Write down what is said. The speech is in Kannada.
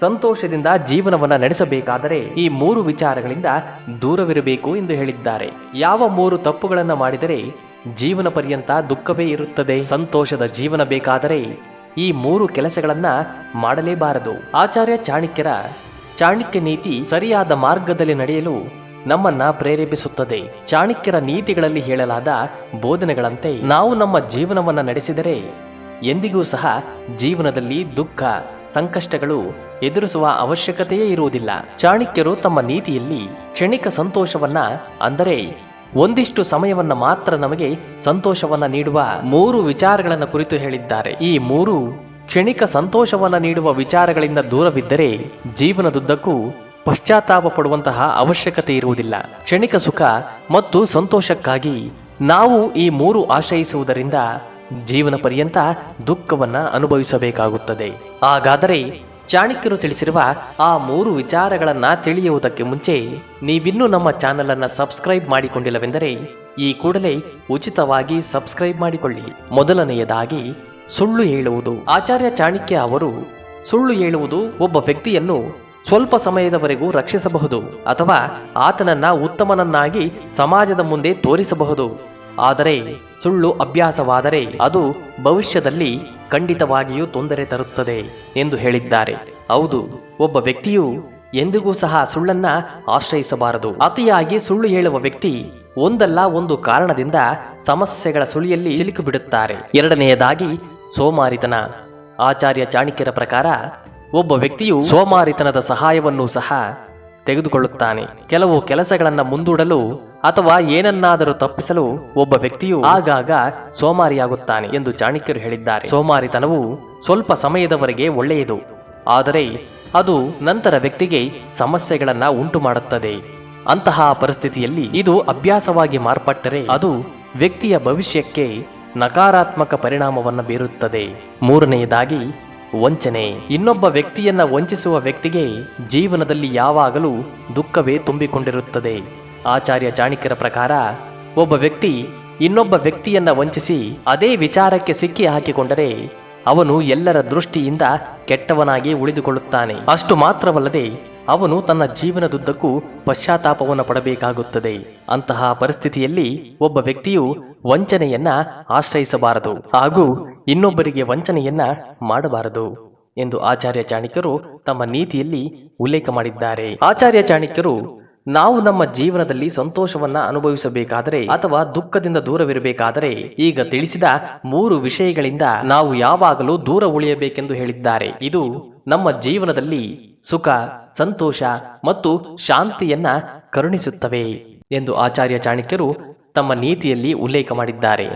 ಸಂತೋಷದಿಂದ ಜೀವನವನ್ನ ನಡೆಸಬೇಕಾದರೆ ಈ ಮೂರು ವಿಚಾರಗಳಿಂದ ದೂರವಿರಬೇಕು ಎಂದು ಹೇಳಿದ್ದಾರೆ. ಯಾವ ಮೂರು ತಪ್ಪುಗಳನ್ನು ಮಾಡಿದರೆ ಜೀವನ ಪರ್ಯಂತ ದುಃಖವೇ ಇರುತ್ತದೆ. ಸಂತೋಷದ ಜೀವನ ಬೇಕಾದರೆ ಈ ಮೂರು ಕೆಲಸಗಳನ್ನ ಮಾಡಲೇಬಾರದು. ಆಚಾರ್ಯ ಚಾಣಕ್ಯರ ಚಾಣಕ್ಯ ನೀತಿ ಸರಿಯಾದ ಮಾರ್ಗದಲ್ಲಿ ನಡೆಯಲು ನಮ್ಮನ್ನ ಪ್ರೇರೇಪಿಸುತ್ತದೆ. ಚಾಣಕ್ಯರ ನೀತಿಗಳಲ್ಲಿ ಹೇಳಲಾದ ಬೋಧನೆಗಳಂತೆ ನಾವು ನಮ್ಮ ಜೀವನವನ್ನ ನಡೆಸಿದರೆ ಎಂದಿಗೂ ಸಹ ಜೀವನದಲ್ಲಿ ದುಃಖ ಸಂಕಷ್ಟಗಳು ಎದುರಿಸುವ ಅವಶ್ಯಕತೆಯೇ ಇರುವುದಿಲ್ಲ. ಚಾಣಕ್ಯರು ತಮ್ಮ ನೀತಿಯಲ್ಲಿ ಕ್ಷಣಿಕ ಸಂತೋಷವನ್ನ, ಅಂದರೆ ಒಂದಿಷ್ಟು ಸಮಯವನ್ನ ಮಾತ್ರ ನಮಗೆ ಸಂತೋಷವನ್ನ ನೀಡುವ ಮೂರು ವಿಚಾರಗಳನ್ನ ಕುರಿತು ಹೇಳಿದ್ದಾರೆ. ಈ ಮೂರು ಕ್ಷಣಿಕ ಸಂತೋಷವನ್ನ ನೀಡುವ ವಿಚಾರಗಳಿಂದ ದೂರವಿದ್ದರೆ ಜೀವನದುದ್ದಕ್ಕೂ ಪಶ್ಚಾತ್ತಾಪ ಪಡುವಂತಹ ಅವಶ್ಯಕತೆ ಇರುವುದಿಲ್ಲ. ಕ್ಷಣಿಕ ಸುಖ ಮತ್ತು ಸಂತೋಷಕ್ಕಾಗಿ ನಾವು ಈ ಮೂರು ಆಶ್ರಯಿಸುವುದರಿಂದ ಜೀವನ ಪರ್ಯಂತ ದುಃಖವನ್ನ ಅನುಭವಿಸಬೇಕಾಗುತ್ತದೆ. ಹಾಗಾದರೆ ಚಾಣಕ್ಯರು ತಿಳಿಸಿರುವ ಆ ಮೂರು ವಿಚಾರಗಳನ್ನ ತಿಳಿಯುವುದಕ್ಕೆ ಮುಂಚೆ ನೀವಿನ್ನೂ ನಮ್ಮ ಚಾನೆಲ್ ಅನ್ನ ಸಬ್ಸ್ಕ್ರೈಬ್ ಮಾಡಿಕೊಂಡಿಲ್ಲವೆಂದರೆ ಈ ಕೂಡಲೇ ಉಚಿತವಾಗಿ ಸಬ್ಸ್ಕ್ರೈಬ್ ಮಾಡಿಕೊಳ್ಳಿ. ಮೊದಲನೆಯದಾಗಿ ಸುಳ್ಳು ಹೇಳುವುದು. ಆಚಾರ್ಯ ಚಾಣಕ್ಯ ಅವರು ಸುಳ್ಳು ಹೇಳುವುದು ಒಬ್ಬ ವ್ಯಕ್ತಿಯನ್ನು ಸ್ವಲ್ಪ ಸಮಯದವರೆಗೂ ರಕ್ಷಿಸಬಹುದು ಅಥವಾ ಆತನನ್ನ ಉತ್ತಮನನ್ನಾಗಿ ಸಮಾಜದ ಮುಂದೆ ತೋರಿಸಬಹುದು. ಆದರೆ ಸುಳ್ಳು ಅಭ್ಯಾಸವಾದರೆ ಅದು ಭವಿಷ್ಯದಲ್ಲಿ ಖಂಡಿತವಾಗಿಯೂ ತೊಂದರೆ ತರುತ್ತದೆ ಎಂದು ಹೇಳಿದ್ದಾರೆ. ಹೌದು, ಒಬ್ಬ ವ್ಯಕ್ತಿಯು ಎಂದಿಗೂ ಸಹ ಸುಳ್ಳನ್ನ ಆಶ್ರಯಿಸಬಾರದು. ಅತಿಯಾಗಿ ಸುಳ್ಳು ಹೇಳುವ ವ್ಯಕ್ತಿ ಒಂದಲ್ಲ ಒಂದು ಕಾರಣದಿಂದ ಸಮಸ್ಯೆಗಳ ಸುಳಿಯಲ್ಲಿ ಸಿಲುಕು ಬಿಡುತ್ತಾರೆ ಎರಡನೆಯದಾಗಿ, ಸೋಮಾರಿತನ. ಆಚಾರ್ಯ ಚಾಣಕ್ಯರ ಪ್ರಕಾರ, ಒಬ್ಬ ವ್ಯಕ್ತಿಯು ಸೋಮಾರಿತನದ ಸಹಾಯವನ್ನು ಸಹ ತೆಗೆದುಕೊಳ್ಳುತ್ತಾನೆ. ಕೆಲವು ಕೆಲಸಗಳನ್ನು ಮುಂದೂಡಲು ಅಥವಾ ಏನನ್ನಾದರೂ ತಪ್ಪಿಸಲು ಒಬ್ಬ ವ್ಯಕ್ತಿಯು ಆಗಾಗ ಸೋಮಾರಿಯಾಗುತ್ತಾನೆ ಎಂದು ಚಾಣಕ್ಯರು ಹೇಳಿದ್ದಾರೆ. ಸೋಮಾರಿತನವು ಸ್ವಲ್ಪ ಸಮಯದವರೆಗೆ ಒಳ್ಳೆಯದು. ಆದರೆ ಅದು ನಂತರ ವ್ಯಕ್ತಿಗೆ ಸಮಸ್ಯೆಗಳನ್ನ ಉಂಟು ಮಾಡುತ್ತದೆ ಅಂತಹ ಪರಿಸ್ಥಿತಿಯಲ್ಲಿ ಇದು ಅಭ್ಯಾಸವಾಗಿ ಮಾರ್ಪಟ್ಟರೆ ಅದು ವ್ಯಕ್ತಿಯ ಭವಿಷ್ಯಕ್ಕೆ ನಕಾರಾತ್ಮಕ ಪರಿಣಾಮವನ್ನು ಬೀರುತ್ತದೆ. ಮೂರನೆಯದಾಗಿ ವಂಚನೆ. ಇನ್ನೊಬ್ಬ ವ್ಯಕ್ತಿಯನ್ನ ವಂಚಿಸುವ ವ್ಯಕ್ತಿಗೆ ಜೀವನದಲ್ಲಿ ಯಾವಾಗಲೂ ದುಃಖವೇ ತುಂಬಿಕೊಂಡಿರುತ್ತದೆ. ಆಚಾರ್ಯ ಚಾಣಕ್ಯರ ಪ್ರಕಾರ, ಒಬ್ಬ ವ್ಯಕ್ತಿ ಇನ್ನೊಬ್ಬ ವ್ಯಕ್ತಿಯನ್ನ ವಂಚಿಸಿ ಅದೇ ವಿಚಾರಕ್ಕೆ ಸಿಕ್ಕಿ ಹಾಕಿಕೊಂಡರೆ ಅವನು ಎಲ್ಲರ ದೃಷ್ಟಿಯಿಂದ ಕೆಟ್ಟವನಾಗಿ ಉಳಿದುಕೊಳ್ಳುತ್ತಾನೆ. ಅಷ್ಟು ಮಾತ್ರವಲ್ಲದೆ ಅವನು ತನ್ನ ಜೀವನದುದ್ದಕ್ಕೂ ಪಶ್ಚಾತ್ತಾಪವನ್ನು ಪಡಬೇಕಾಗುತ್ತದೆ. ಅಂತಹ ಪರಿಸ್ಥಿತಿಯಲ್ಲಿ ಒಬ್ಬ ವ್ಯಕ್ತಿಯು ವಂಚನೆಯನ್ನ ಆಶ್ರಯಿಸಬಾರದು. ಹಾಗೂ ಇನ್ನೊಬ್ಬರಿಗೆ ವಂಚನೆಯನ್ನ ಮಾಡಬಾರದು ಎಂದು ಆಚಾರ್ಯ ಚಾಣಕ್ಯರು ತಮ್ಮ ನೀತಿಯಲ್ಲಿ ಉಲ್ಲೇಖ ಮಾಡಿದ್ದಾರೆ. ಆಚಾರ್ಯ ಚಾಣಕ್ಯರು, ನಾವು ನಮ್ಮ ಜೀವನದಲ್ಲಿ ಸಂತೋಷವನ್ನ ಅನುಭವಿಸಬೇಕಾದರೆ ಅಥವಾ ದುಃಖದಿಂದ ದೂರವಿರಬೇಕಾದರೆ ಈಗ ತಿಳಿಸಿದ ಮೂರು ವಿಷಯಗಳಿಂದ ನಾವು ಯಾವಾಗಲೂ ದೂರ ಉಳಿಯಬೇಕೆಂದು ಹೇಳಿದ್ದಾರೆ. ಇದು ನಮ್ಮ ಜೀವನದಲ್ಲಿ ಸುಖ, ಸಂತೋಷ ಮತ್ತು ಶಾಂತಿಯನ್ನ ಕರುಣಿಸುತ್ತವೆ ಎಂದು ಆಚಾರ್ಯ ಚಾಣಕ್ಯರು ತಮ್ಮ ನೀತಿಯಲ್ಲಿ ಉಲ್ಲೇಖ ಮಾಡಿದ್ದಾರೆ.